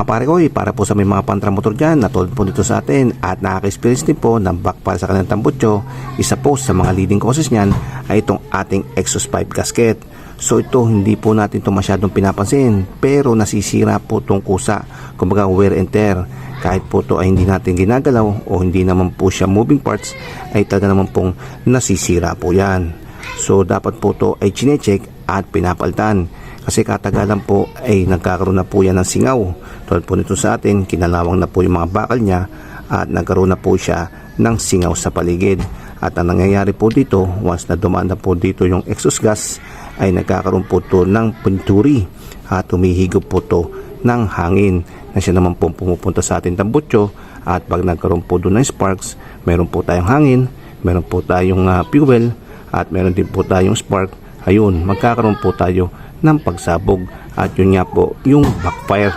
Mga pare ko, eh, para po sa may mga pantramotor dyan, natulad po dito sa atin at nakaka-experience din po ng backfire sa kanilang tambutso, isa po sa mga leading causes niyan ay itong ating exhaust pipe gasket. So ito hindi po natin ito masyadong pinapansin pero nasisira po itong kusa, kumbaga wear and tear. Kahit po ito ay hindi natin ginagalaw o hindi naman po siya moving parts ay talaga naman pong nasisira po yan. So dapat po ito ay chinecheck at pinapaltan kasi katagalan po ay nagkakaroon na po yan ng singaw. Tulad po nito sa atin, kinalawang na po yung mga bakal niya at nagkaroon na po siya ng singaw sa paligid. At ang nangyayari po dito, once na dumaan na po dito yung exhaust gas, ay nagkakaroon po to ng pinturi at humihigop po to ng hangin na siya naman po pumupunta sa ating tambutso at pag nagkaroon po doon ng sparks, meron po tayong hangin, meron po tayong ah, fuel at meron din po tayong spark. Ayun, magkakaroon po tayo ng pagsabog at yun nga po yung backfire.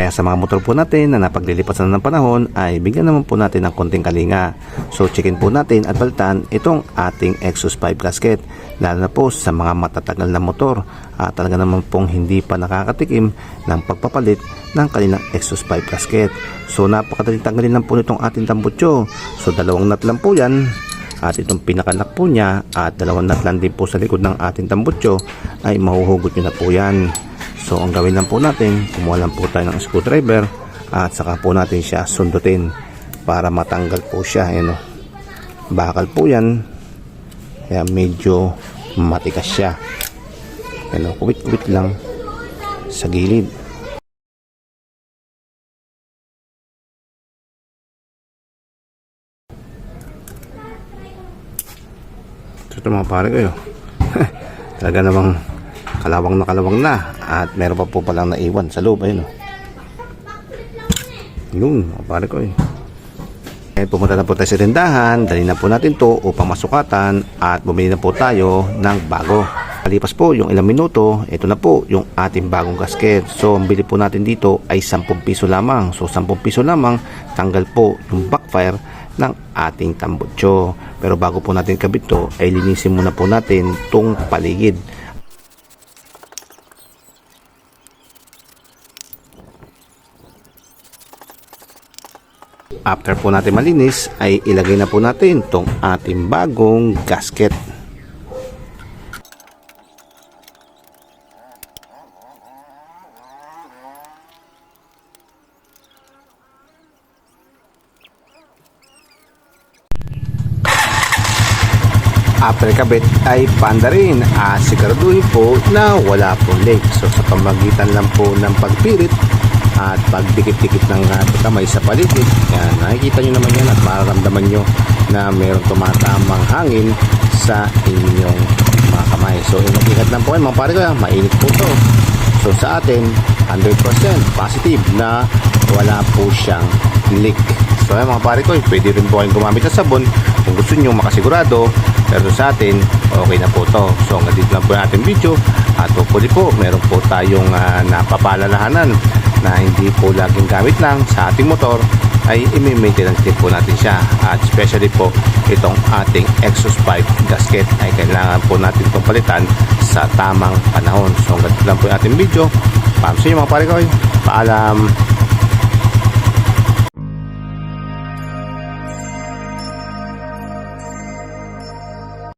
Kaya sa mga motor po natin na napaglilipasan na ng panahon ay bigyan naman po natin ng konting kalinga. So checkin po natin at baltan itong ating exhaust pipe gasket lalo na po sa mga matatagal na motor at talaga naman pong hindi pa nakakatikim ng pagpapalit ng kanilang exhaust pipe gasket. So napakadaling tanggalin lang po nitong ating tambutso. So dalawang nut lang po yan at itong pinakanak po niya at dalawang nut lang din po sa likod ng ating tambutso ay mahuhugot nyo na po yan. So ang gawin lang po natin, kumuha lang po tayo ng screwdriver at saka po natin siya sundutin para matanggal po siya. Ayan, o. Bakal po yan. Kaya medyo matikas siya. Ayan, o. kuwit-kuwit lang sa gilid. So ito mga pare kayo. Talaga namang kalawang na kalawang na. At meron pa po palang naiwan sa loob. Ayun o. Yun mga pare ko eh. Eh, pumunta na po tayo sa tindahan, dali na po natin to upang masukatan at bumili na po tayo ng bago. Kalipas po yung ilang minuto, ito na po yung ating bagong gasket. So, ang bili po natin dito ay 10 piso lamang. So, 10 piso lamang, tanggal po yung backfire ng ating tambutso. Pero bago po natin kabit ay linisin muna po natin tong paligid. After po natin malinis, ay ilagay na po natin tong ating bagong gasket. After kabit ay panda rin at siguraduhin po na wala pong leak. So sa pamagitan lang po ng pagpirit at pagdikit-dikit ng uh, kamay sa paligid, yan, nakikita nyo naman yan at mararamdaman nyo na mayroong tumatamang hangin sa inyong mga kamay. So ingat lang po kayo mga pare ko, mainit po to. So sa atin, 100% positive na wala po siyang leak. So mga pare ko, pwede rin po kayong gumamit ng sabon kung gusto nyo makasigurado. Pero sa atin, okay na po to. So hanggang dito lang po yung ating video. At hopefully po, meron po tayong uh, napapalalahanan na hindi po laging gamit lang sa ating motor ay i-maintenance din po natin siya at especially po itong ating exhaust pipe gasket ay kailangan po natin itong palitan sa tamang panahon so hanggang lang po yung ating video pam sa inyo mga pare ko paalam